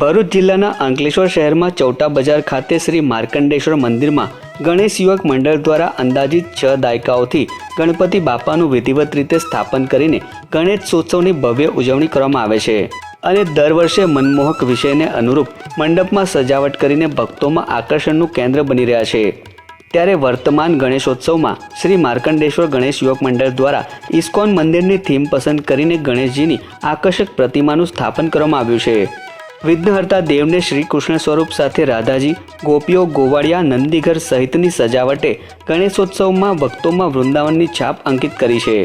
ભરૂચ જિલ્લાના અંકલેશ્વર શહેરમાં ચૌટા બજાર ખાતે શ્રી માર્કંડેશ્વર મંદિરમાં ગણેશ યુવક મંડળ દ્વારા અંદાજિત છ દાયકાઓથી ગણપતિ બાપાનું વિધિવત રીતે સ્થાપન કરીને ગણેશોત્સવની ભવ્ય ઉજવણી કરવામાં આવે છે. અને દર વર્ષે મનમોહક વિષયને અનુરૂપ મંડપમાં સજાવટ કરીને ભક્તોમાં આકર્ષણનું કેન્દ્ર બની રહ્યા છે. ત્યારે વર્તમાન ગણેશોત્સવમાં શ્રી માર્કંડેશ્વર ગણેશ યુવક મંડળ દ્વારા ઇસ્કોન મંદિરની થીમ પસંદ કરીને ગણેશજીની આકર્ષક પ્રતિમાનું સ્થાપન કરવામાં આવ્યું છે. વિઘ્નહર્તા દેવને શ્રી કૃષ્ણ સ્વરૂપ સાથે રાધાજી, ગોપીઓ ગોવાળિયા, નંદીઘર સહિતની સજાવટે ગણેશોત્સવમાં ભક્તોમાં વૃંદાવનની છાપ અંકિત કરી છે.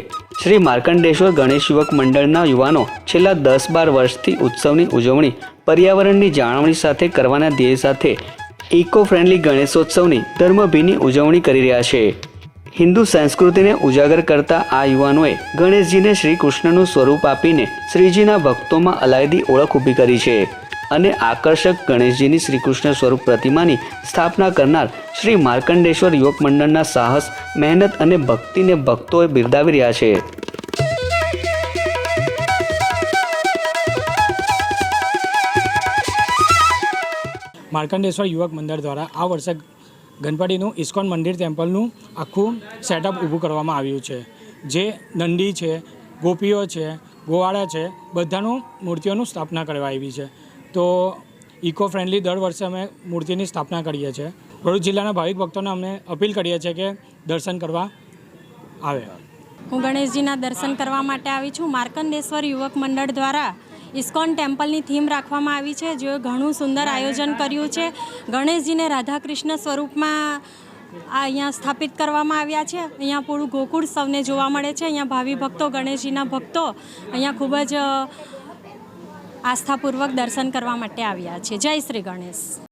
શ્રી માર્કંડેશ્વર ગણેશ યુવક મંડળના યુવાનો છેલ્લા દસ બાર વર્ષથી ઉત્સવની ઉજવણી, પર્યાવરણની જાળવણી સાથે કરવાના ધ્યેય સાથે ઇકો ફ્રેન્ડલી ગણેશોત્સવની ધર્મભીની ઉજવણી કરી રહ્યા છે. હિન્દુ સંસ્કૃતિને ઉજાગર કરતા આ યુવાનોએ ગણેશજીને શ્રી કૃષ્ણનું સ્વરૂપ આપીને શ્રીજીના ભક્તોમાં અલાયદી ઓળખ ઊભી કરી છે. અને આકર્ષક ગણેશજીની શ્રી કૃષ્ણ સ્વરૂપ પ્રતિમાની સ્થાપના કરનાર શ્રી માર્કંડેશ્વર યુવક મંડળના સાહસ, મહેનત અને ભક્તિને ભક્તોએ બિરદાવી રહ્યા છે. માર્કંડેશ્વર યુવક મંડળ દ્વારા આ વર્ષે ગણપતિનું ઇસ્કોન મંદિર ટેમ્પલનું આખું સેટઅપ ઊભું કરવામાં આવ્યું છે. જે નંદી છે, ગોપીઓ છે, ગોવાળા છે, બધાનું મૂર્તિઓનું સ્થાપના કરવા આવી છે. તો ઇકો ફ્રેન્ડલી દર વર્ષે અમે મૂર્તિની સ્થાપના કરીએ છીએ. ભરૂચ જિલ્લાના ભાવિક ભક્તોને અમે અપીલ કરીએ છીએ કે દર્શન કરવા આવે. હું ગણેશજીના દર્શન કરવા માટે આવી છું. માર્કંડેશ્વર યુવક મંડળ દ્વારા ઇસ્કોન ટેમ્પલની થીમ રાખવામાં આવી છે, જે ઘણું સુંદર આયોજન કર્યું છે. ગણેશજીને રાધાકૃષ્ણ સ્વરૂપમાં આ અહીંયા સ્થાપિત કરવામાં આવ્યા છે. અહીંયા પૂરું ગોકુળ સૌને જોવા મળે છે. અહીંયા ભાવિ ભક્તો, ગણેશજીના ભક્તો અહીંયા ખૂબ જ આસ્થાપૂર્વક દર્શન કરવા માટે આવ્યા છે. જય શ્રી ગણેશ.